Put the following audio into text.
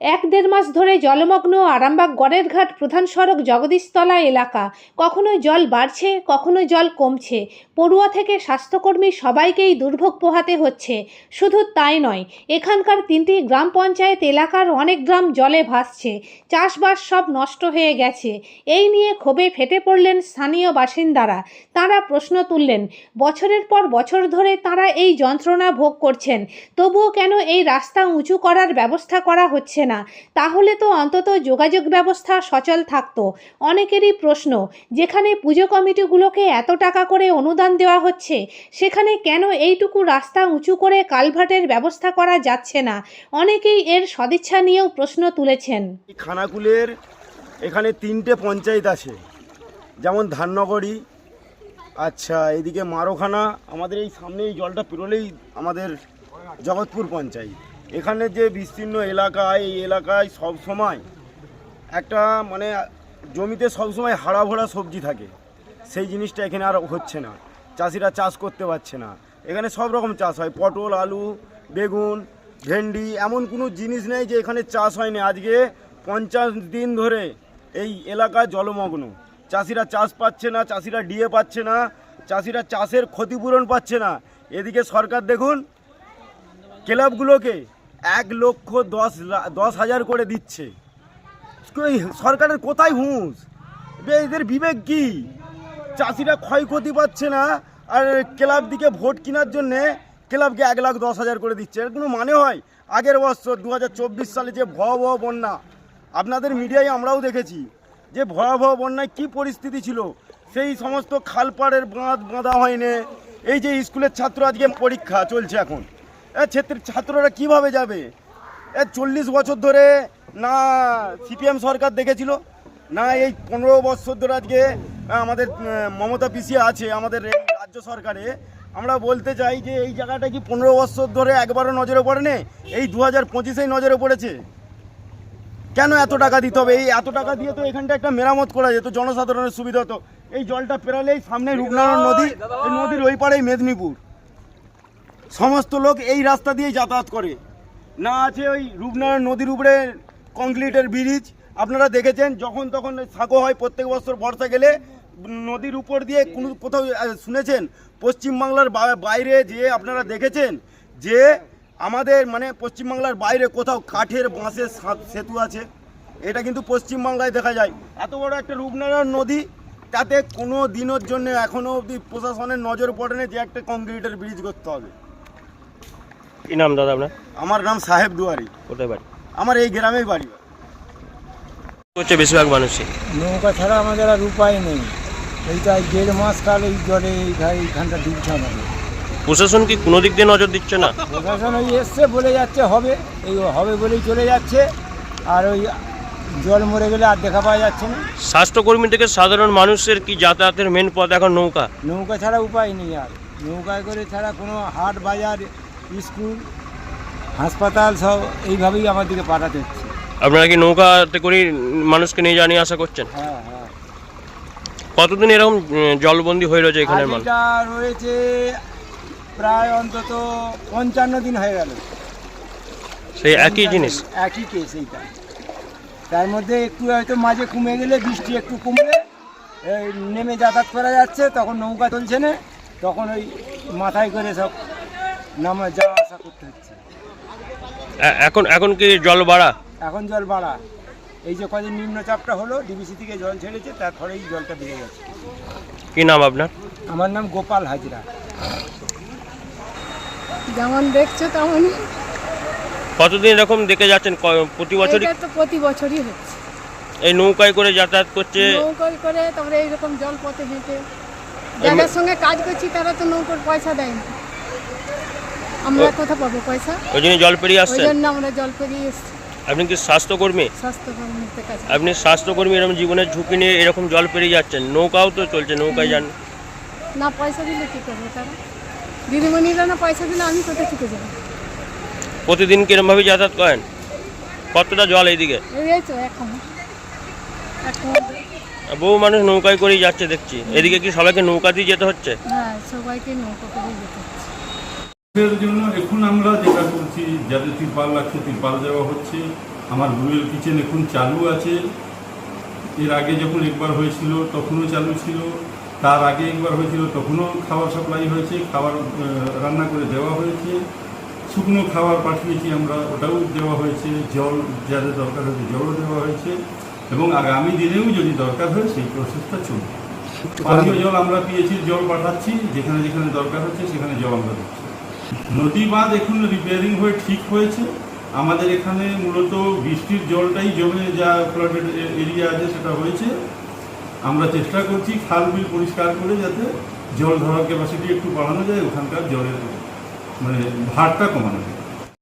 এক দেড় মাস ধরে জলমগ্ন আরামবাগ গড়ের ঘাট প্রধান সড়ক জগদীশতলা এলাকা। কখনো জল বাড়ছে কখনো জল কমছে। পড়ুয়া থেকে স্বাস্থ্যকর্মী সবাইকেই দুর্ভোগ পোহাতে হচ্ছে। শুধু তাই নয়, এখানকার তিনটি গ্রাম পঞ্চায়েত এলাকার অনেক গ্রাম জলে ভাসছে। চাষবাস সব নষ্ট হয়ে গেছে। এই নিয়ে ক্ষোভে ফেটে পড়লেন স্থানীয় বাসিন্দারা। তারা প্রশ্ন তুললেন, বছরের পর বছর ধরে তারা এই যন্ত্রণা ভোগ করছেন, তবুও কেন এই রাস্তা উঁচু করার ব্যবস্থা করা হচ্ছে না। তাহলে তো অন্তত যোগাযোগ ব্যবস্থা সচল থাকতো। অনেকেরই প্রশ্ন, যেখানে পুজো কমিটিগুলোকে এত টাকা করে অনুদান দেওয়া হচ্ছে, সেখানে কেন এইটুকু রাস্তা উঁচু করে কালভার্টের ব্যবস্থা করা যাচ্ছে না? অনেকেই এর সদিচ্ছা নিয়েও প্রশ্ন তুলেছেন। খানাকুলের এখানে তিনটে পঞ্চায়েত আছে, যেমন ধাননগরী আচ্ছা এদিকে মারোখানা, আমাদের এই সামনে এই জলটা পেরোলেই আমাদের জগৎপুর পঞ্চায়েত। এখানে যে বিস্তীর্ণ এলাকা, এই এলাকায় সব সময় একটা মানে জমিতে সব সময় হাড়া ভরা সবজি থাকে। সেই জিনিসটা এখানে আর হচ্ছে না। চাষিরা চাষ করতে পারছে না। এখানে সব রকম চাষ হয়। পটল, আলু, বেগুন, ভেন্ডি, এমন কোনো জিনিস নেই যে এখানে চাষ হয়নি। আজকে পঞ্চাশ দিন ধরে এই এলাকা জলমগ্ন। চাষিরা চাষ পাচ্ছে না, চাষিরা ডিএ পাচ্ছে না, চাষিরা চাষের ক্ষতিপূরণ পাচ্ছে না। এদিকে সরকার দেখুন, ক্লাবগুলোকে এক লক্ষ দশ দশ হাজার করে দিচ্ছে। সরকারের কোথায় হুঁশ? এদের বিবেক কি? চাষিরা ক্ষয়ক্ষতি পাচ্ছে না, আর ক্লাব দিকে ভোট কেনার জন্যে ক্লাবকে এক লাখ দশ হাজার করে দিচ্ছে। এর কোনো মানে হয়? আগের বছর দু হাজার চব্বিশ সালে যে ভয়াবহ বন্যা, আপনাদের মিডিয়ায় আমরাও দেখেছি, যে ভয়াবহ বন্যায় কি পরিস্থিতি ছিল? সেই সমস্ত খালপাড়ের বাঁধ বাঁধা হয়নি। এই যে স্কুলের ছাত্র আজকে পরীক্ষা চলছে এখন। ক্ষেত্রে ছাত্ররা কীভাবে যাবে? এ চল্লিশ বছর ধরে না সিপিএম সরকার দেখেছিল, না এই পনেরো বছর ধরে আজকে আমাদের মমতা পিসি আছে আমাদের রাজ্য সরকারে। আমরা বলতে চাই যে এই জায়গাটা কি পনেরো বছর ধরে একবারও নজরে পড়েনি? এই দু হাজার পঁচিশেই নজরে পড়েছে। কেন এত টাকা দিতে হবে? এই এত টাকা দিয়ে তো এখানটা একটা মেরামত করা যেত, জনসাধারণের সুবিধা হতো। এই জলটা পেরালেই সামনে রূপনারায়ণ নদী নদীর ওই পাড়েই মেদিনীপুর। সমস্ত লোক এই রাস্তা দিয়েই যাতায়াত করে। না আছে ওই রূপনারায়ণ নদীর উপরে কংক্রিটের ব্রিজ। আপনারা দেখেছেন, যখন তখন সাঁকো হয়, প্রত্যেক বছর বর্ষা গেলে নদীর উপর দিয়ে কোনো কোথাও শুনেছেন? পশ্চিমবাংলার বাইরে যে আপনারা দেখেছেন যে আমাদের মানে পশ্চিমবাংলার বাইরে কোথাও কাঠের বাঁশের সেতু আছে। এটা কিন্তু পশ্চিমবাংলায় দেখা যায়। এত বড় একটা রূপনারায়ণ নদী, তাতে কোনো দিনের জন্য এখনও অবধি প্রশাসনের নজর পড়েনি যে একটা কংক্রিটের ব্রিজ করতে হবে। কি নাম দাদা আপনার? আমার নাম সাহেব দুয়ারি। কোথায় বাড়ি? আমার এই গ্রামেই বাড়ি। হচ্ছে বেশিরভাগ মানুষই? নৌকা ছাড়া আমাদের আর উপায় নেই। এইটা দেড় মাস কাল এই জলে এইখানে এইখানটা ডুবছে আমাদের প্রশাসন কি কোনো দিক দিয়ে নজর দিচ্ছে না? প্রশাসন ওই এসছে বলে যাচ্ছে হবে। এই হবে বলেই চলে যাচ্ছে। আর ওই জল মরে গেলে আর দেখা পাওয়া যাচ্ছে না। স্বাস্থ্যকর্মী থেকে সাধারণ মানুষের কি যাতায়াতের মেন পথ এখন নৌকা? নৌকা ছাড়া উপায় নেই আর। নৌকায় করে ছাড়া কোনো হাট বাজার স্কুল হাসপাতাল সব এইভাবেই আমাদেরকে পাঠাতে হচ্ছে। আপনারা কি নৌকাতে করে মানুষকে নিয়ে জানিয়ে আশা করছেন? হ্যাঁ হ্যাঁ। কতদিন এরকম জলবন্দি হয়ে রয়েছে এখানে আজ মানুষ? এটা রয়েছে প্রায় অন্তত পঞ্চান্ন দিন হয়ে গেল। সেই একই জিনিস? একই কেস এইটা। তার মধ্যে একটু হয়তো মাঝে কমে গেলে বৃষ্টি একটু কমলে এই নেমে যাতায়াত করা যাচ্ছে তখন নৌকা চলছে না তখন ওই মাথায় করে সব নামা যাওয়া আসা করতে হচ্ছে। এখন এখন কি জল বাড়া? এখন জল বাড়া। এই যে কদিন নিম্নচাপটা হলো ডিবিসি থেকে জল ছেড়েছে তারপরেই জলটা বেড়ে গেছে। কি নাম আপনার? আমার নাম গোপাল হাজরা। যেমন দেখছ তেমনই। কতদিন এরকম দেখে যাচ্ছেন? ক- প্রতি বছরই? এটা তো প্রতি বছরই হচ্ছে। এই নৌকায় করে যাতায়াত করছে? নৌকোয় করে তারপরে এইরকম জল পথে হেঁটে যাদের সঙ্গে কাজ করছি তারা তো নৌকোর পয়সা দেয় না। আমরা কোথা পাবো পয়সা? ওই জন্য জল পেরিয়ে ওই আসছেন জন্য আমরা জল পেরিয়ে এসছি। আপনি কি স্বাস্থ্যকর্মী? স্বাস্থ্যকর্মীদের কাছে। আপনি স্বাস্থ্যকর্মী এরকম জীবনের ঝুঁকি নিয়ে এরকম জল পেরিয়ে যাচ্ছেন? নৌকাও তো চলছে নৌকায় যান। না পয়সা দিলে কী করব তারা? দিদিমণিরা না পয়সা দিলে আমি কোথায় থেকে যাব? প্রতিদিন কিরমভাবে যাতায়াত করেন? কতটা জল এইদিকে? এই এই তো এখন এখন বহু মানুষ নৌকায় করেই যাচ্ছে দেখছি। এদিকে কি সবাইকে নৌকা দিয়ে যেতে হচ্ছে? হ্যাঁ সবাইকে নৌকো করে যেতে হচ্ছে। এর জন্য এখন আমরা যেটা করছি, যাদের তিরপাল লাগছে তিরপাল দেওয়া হচ্ছে। আমার রুয়েল কিচেন এখন চালু আছে। এর আগে যখন একবার হয়েছিল, তখনও চালু ছিল। তার আগে একবার হয়েছিল, তখনও খাবার সাপ্লাই হয়েছে, খাবার রান্না করে দেওয়া হয়েছে। শুকনো খাবার পাঠিয়েছি আমরা, ওটাও দেওয়া হয়েছে। জল, যাদের দরকার হয়েছে জলও দেওয়া হয়েছে। এবং আগামী দিনেও যদি দরকার হয়, সেই প্রসেসটা চলবে। পানীয় জল আমরা পেয়েছি জল পাঠাচ্ছি, যেখানে যেখানে দরকার হচ্ছে, সেখানে জল আমরা দিচ্ছি। নদী বাঁধ এখন রিপেয়ারিং হয়ে ঠিক হয়েছে। আমাদের এখানে মূলত বৃষ্টির জলটাই জমে যা ফ্লাডেড এরিয়া আছে সেটা হয়েছে। আমরা চেষ্টা করছি খাল বিল পরিষ্কার করে যাতে জল ধরার ক্যাপাসিটি একটু বাড়ানো যায়, ওখানকার জলের মানে ভারটা কমানো যায়।